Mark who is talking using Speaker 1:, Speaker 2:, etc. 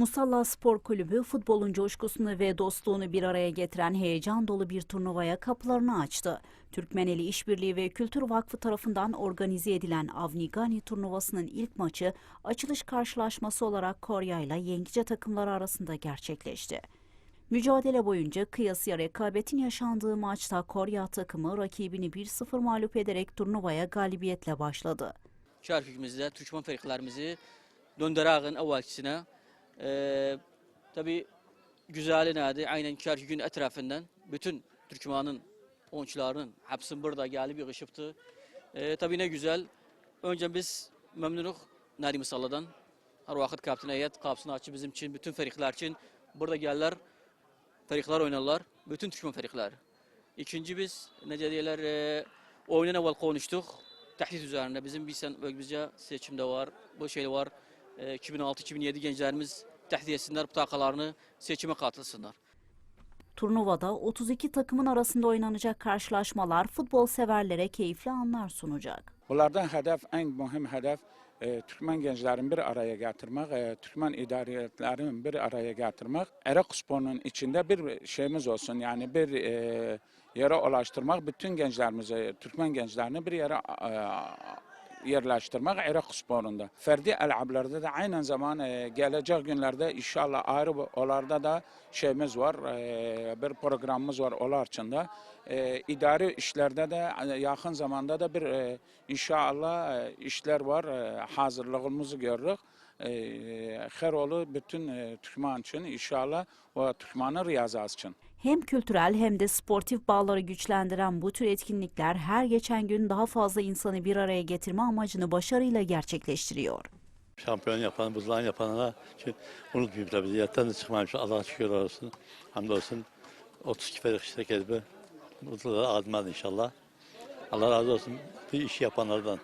Speaker 1: Musalla Spor Kulübü futbolun coşkusunu ve dostluğunu bir araya getiren heyecan dolu bir turnuvaya kapılarını açtı. Türkmeneli İşbirliği ve Kültür Vakfı tarafından organize edilen Avnigani turnuvasının ilk maçı açılış karşılaşması olarak Korya ile Yengece takımları arasında gerçekleşti. Mücadele boyunca kıyasıya rekabetin yaşandığı maçta Korya takımı rakibini 1-0 mağlup ederek turnuvaya galibiyetle başladı.
Speaker 2: Çarpıkımızda Türkmen feriklerimizi döndürağın evvelkisine eee tabi güzeli nerede? Aynen Çarpık'ın etrafından bütün Türkmen'in oyuncularının hepsi burada gelip yığışıptı. Eee tabi ne güzel. Önce biz memnunuk Nadi Musalla'dan. Her vakit kaptan heyet kapısını açıp bizim için, bütün ferikler için burada gelirler. Ferikler oynarlar. Bütün Türkmen ferikler. İkinci biz ne diyorlar eee oyunun evvel konuştuk. Tehdit üzerine bizim bir sen bizce seçimde var. Bu şey var. Eee, 2006-2007 gençlerimiz tehdit etsinler, ptakalarını seçime katılsınlar.
Speaker 1: Turnuvada 32 takımın arasında oynanacak karşılaşmalar futbol severlere keyifli anlar sunacak.
Speaker 3: Bunlardan hedef, en mühim hedef e, Türkmen gençlerin bir araya getirmek, e, Türkmen idariyetlerin bir araya getirmek. Erek sporunun içinde bir şeyimiz olsun, yani bir e, yere ulaştırmak, bütün gençlerimizi, Türkmen gençlerini bir yere e, yerleştirmek Erek sporunda. Ferdi elablarda da aynı zaman e, gelecek günlerde inşallah ayrı olarda da şeyimiz var, e, bir programımız var onlar için de. E, işlerde de yakın zamanda da bir e, inşallah işler var, hazırlığımızı görürük. E, her olu bütün Türkmen için inşallah ve Türkmen'in riyazası için.
Speaker 1: Hem kültürel hem de sportif bağları güçlendiren bu tür etkinlikler her geçen gün daha fazla insanı bir araya getirme amacını başarıyla gerçekleştiriyor.
Speaker 4: şampiyon yapan, buzlan yapanlara ki unutmayayım tabii. Yetten de çıkmamış. Allah'a şükür olsun. Hamdolsun. 32 ferik iştirak edip mutluları admadı inşallah. Allah razı olsun. Bir işi yapanlardan.